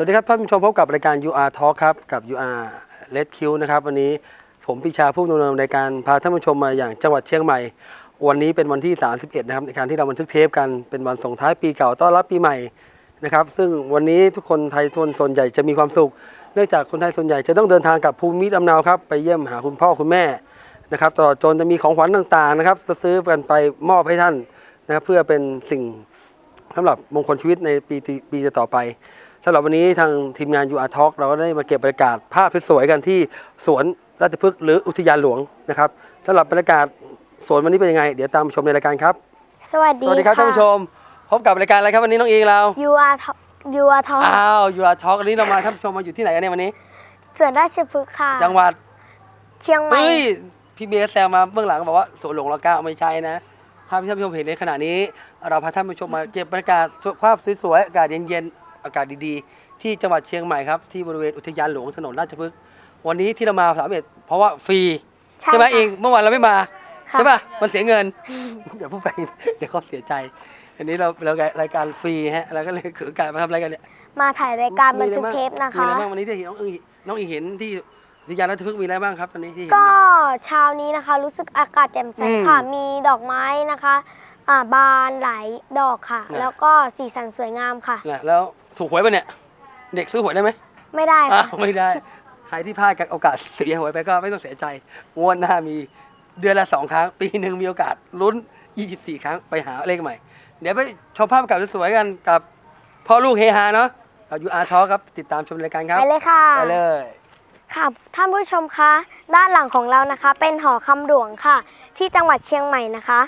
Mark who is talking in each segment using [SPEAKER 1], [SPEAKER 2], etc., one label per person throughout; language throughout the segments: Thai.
[SPEAKER 1] สวัสดีครับท่านผู้ชมพบกับรายการ UR Talk ครับ กับ UR Red Q นะครับ วันนี้ผมปิชาผู้ดำเนินรายการพาท่านผู้ชมมาอย่างจังหวัดเชียงใหม่ วันนี้เป็นวันที่ 31 นะครับ ในการที่เราบันทึกเทปกันเป็นวันส่งท้ายปีเก่าต้อนรับปีใหม่นะครับ ซึ่งวันนี้ทุกคนไทยทนส่วนใหญ่จะมีความสุข เนื่องจากคนไทยส่วนใหญ่จะต้องเดินทางกับภูมิลำเนาครับไปเยี่ยมหาคุณพ่อคุณแม่นะครับตลอดจนจะมีของขวัญต่างๆนะครับจะซื้อกันไปมอบให้ท่านนะครับเพื่อเป็นสิ่งสำหรับมงคลชีวิตในปีปีต่อไปำหรับวันนี้ทางทีมงาน UR Talk เราก็ได้มาเก็บบรรยากาศภาพสวยๆกันที่สวนราชพฤกษ์หรืออุทยานหลวงนะครับสำหรับบรรยากาศสวนวันนี้เป็นยังไง เดี๋ยวตามชมในรายการครับ
[SPEAKER 2] สวัสดี
[SPEAKER 1] สวัสดีครับท่านผู้ชม พบกับรายการอะไรครับวันนี้น้องอิงเรา
[SPEAKER 2] ยูอาร์ยูอาร์ทอง
[SPEAKER 1] อ้าว UR Talk วันนี้เรามาท่านผู้ชมมาอยู่ที่ไหนกันเนี่ยวันนี้
[SPEAKER 2] ส่วนราชพฤกษ์ค่ะ
[SPEAKER 1] จังหวัด
[SPEAKER 2] เชียงใหม่
[SPEAKER 1] เฮ้ยพี่เบสแซวมาเบื้องหลังบอกว่าสวนหลวงรอเก้าไม่ใช่นะภาพที่ท่านผู้ชมเห็นในขณะนี้ เราพาท่านผู้ชมมาเก็บบรรยากาศภาพสวยๆอากาศเย็นๆ อากาศดีๆ ที่จังหวัดเชียงใหม่ครับที่บริเวณอุทยานหลวงถนนราชพฤกษ์วันนี้ที่เรามาสามเอ็ดเพราะว่าฟรี
[SPEAKER 2] ใช่
[SPEAKER 1] ใช่ไหม
[SPEAKER 2] ค่ะ
[SPEAKER 1] เองเมื่อวานเราไม่มา
[SPEAKER 2] ค่ะ
[SPEAKER 1] ใช่ป่ะมันเสียเงินเดี๋ยวพูดไปเดี๋ยวเขาเสียใจ อันนี้เราเรารายการฟรีฮะเราก็เลยถือโอกาสมาทำอะไรกันเนี่ย
[SPEAKER 2] มาถ่ายรายการบันทึก
[SPEAKER 1] มีอะไรบ้าง
[SPEAKER 2] เทปนะ
[SPEAKER 1] มี
[SPEAKER 2] คะ
[SPEAKER 1] อะไรบ้างวันนี้ที่เห็นน้องอิงน้องอิงเห็นที่อุทยานราชพฤกษ์มีอะไรบ้างครับตอนนี้ที่เห็น
[SPEAKER 2] ก็เช้านี้นะคะ รู้สึกอากาศแจ่มใส
[SPEAKER 1] อืม
[SPEAKER 2] ค่ะ มีดอกไม้นะคะอ่าบานหลายดอกค่ะ
[SPEAKER 1] น่ะ
[SPEAKER 2] แล้วก็สีสันสวยงามค่ะ
[SPEAKER 1] นะแล้ว ถูกหวยปะเนี่ย เด็กซื้อหวยได้ไหม
[SPEAKER 2] ไม่ได้
[SPEAKER 1] อ้า
[SPEAKER 2] ค่ะ
[SPEAKER 1] วไม่ได้ ใครที่พลาดกับโอกาสเสียหวยไปก็ไม่ต้องเสียใจงวดหน้ามีเดือนละสองครั้ง ปีหนึ่งมีโอกาสลุ้น 24 ครั้งไปหาเลขใหม่ เดี๋ยวไปชมภาพเก่าสวยๆกันกับพ่อลูกเฮฮาเนาะกับยูอาร์ทอครับติดตามชมรายการครับ
[SPEAKER 2] ไปเลยค่ะ
[SPEAKER 1] ไปเลย
[SPEAKER 2] ค่ะท่านผู้ชมคะ ด้านหลังของเรานะคะ เป็นหอคำหลวงค่ะ ที่จังหวัดเชียงใหม่นะคะ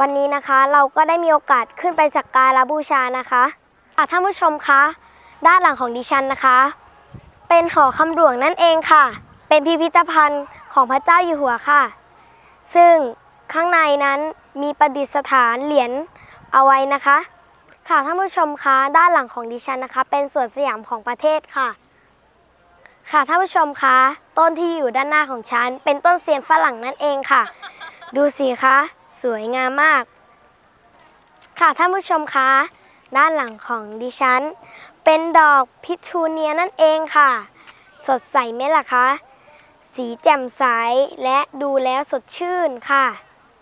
[SPEAKER 2] วันนี้นะคะเราก็ได้มีโอกาสขึ้นไปสักการะบูชานะคะ ค่ะท่านผู้ชมคะ ด้านหลังของดิฉันนะคะ เป็นหอคำหลวงนั่นเองค่ะ เป็นพิพิธภัณฑ์ของพระเจ้าอยู่หัวค่ะ ซึ่งข้างในนั้นมีประดิษฐานเหรียญเอาไว้นะคะ ค่ะท่านผู้ชมคะด้านหลังของดิฉันนะคะ เป็นสวนสยามของประเทศค่ะ ค่ะท่านผู้ชมคะต้นที่อยู่ด้านหน้าของฉัน เป็นต้นเสียมฝรั่งนั่นเองค่ะ ดูสิคะสวยงามมาก ค่ะท่านผู้ชมคะ ด้านหลังของดิฉัน เป็นดอกพิทูเนียนั่นเองค่ะ สดใสไหมล่ะคะ สีแจ่มใสและดูแล้วสดชื่นค่ะ